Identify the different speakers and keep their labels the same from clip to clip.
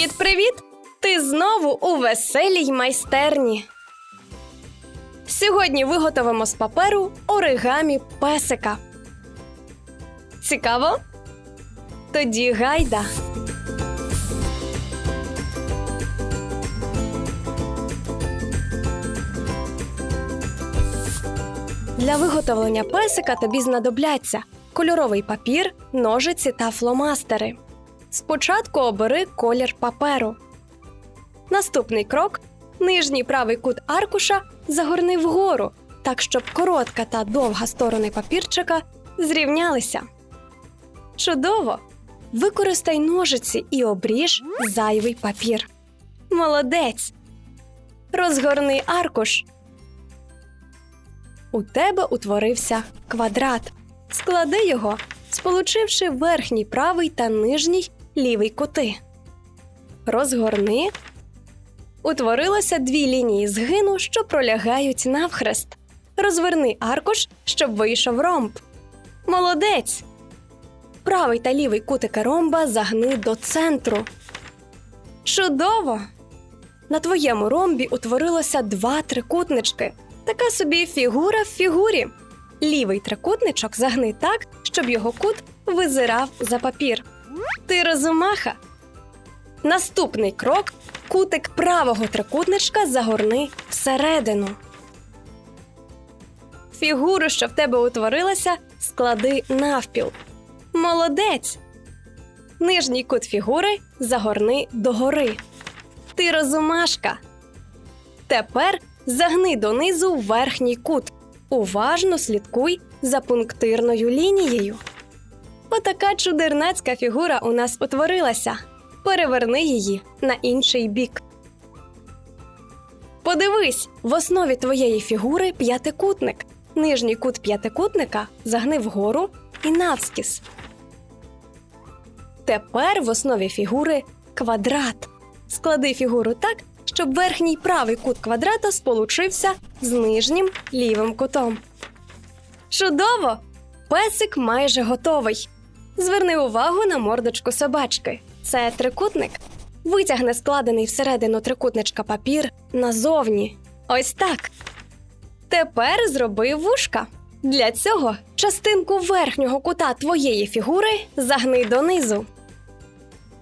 Speaker 1: Привіт-привіт! Ти знову у веселій майстерні. Сьогодні виготовимо з паперу оригамі песика. Цікаво? Тоді гайда. Для виготовлення песика тобі знадобляться кольоровий папір, ножиці та фломастери. Спочатку обери колір паперу. Наступний крок нижній правий кут аркуша загорни вгору, так щоб коротка та довга сторони папірчика зрівнялися. Чудово! Використай ножиці і обріж зайвий папір. Молодець! Розгорни аркуш. У тебе утворився квадрат. Склади його, сполучивши верхній правий та нижній лівий кути. Розгорни. Утворилося дві лінії згину, що пролягають навхрест. Розверни аркуш, щоб вийшов ромб. Молодець! Правий та лівий кутики ромба загни до центру. Чудово! На твоєму ромбі утворилося два трикутнички. Така собі фігура в фігурі. Лівий трикутничок загни так, щоб його кут визирав за папір. Ти розумаха. Наступний крок кутик правого трикутничка загорни всередину. Фігуру, що в тебе утворилася, склади навпіл. Молодець. Нижній кут фігури загорни догори. Ти розумашка. Тепер загни донизу верхній кут. Уважно слідкуй за пунктирною лінією. Отака чудернацька фігура у нас утворилася. Переверни її на інший бік. Подивись, в основі твоєї фігури п'ятикутник. Нижній кут п'ятикутника загни вгору і навскіз. Тепер в основі фігури квадрат. Склади фігуру так, щоб верхній правий кут квадрата сполучився з нижнім лівим кутом. Чудово! Песик майже готовий. Зверни увагу на мордочку собачки. Це трикутник. Витягни складений всередину трикутничка папір назовні. Ось так. Тепер зроби вушка. Для цього частинку верхнього кута твоєї фігури загни донизу.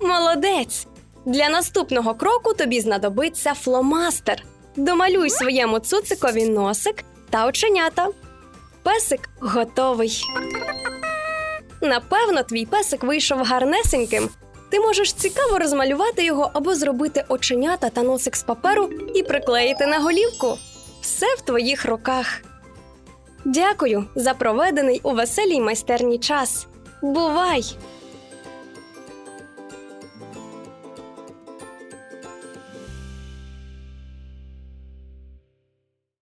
Speaker 1: Молодець! Для наступного кроку тобі знадобиться фломастер. Домалюй своєму цуцикові носик та оченята. Песик готовий. Напевно, твій песик вийшов гарнесеньким. Ти можеш цікаво розмалювати його або зробити оченята та носик з паперу і приклеїти на голівку. Все в твоїх руках. Дякую за проведений у веселій майстерні час. Бувай!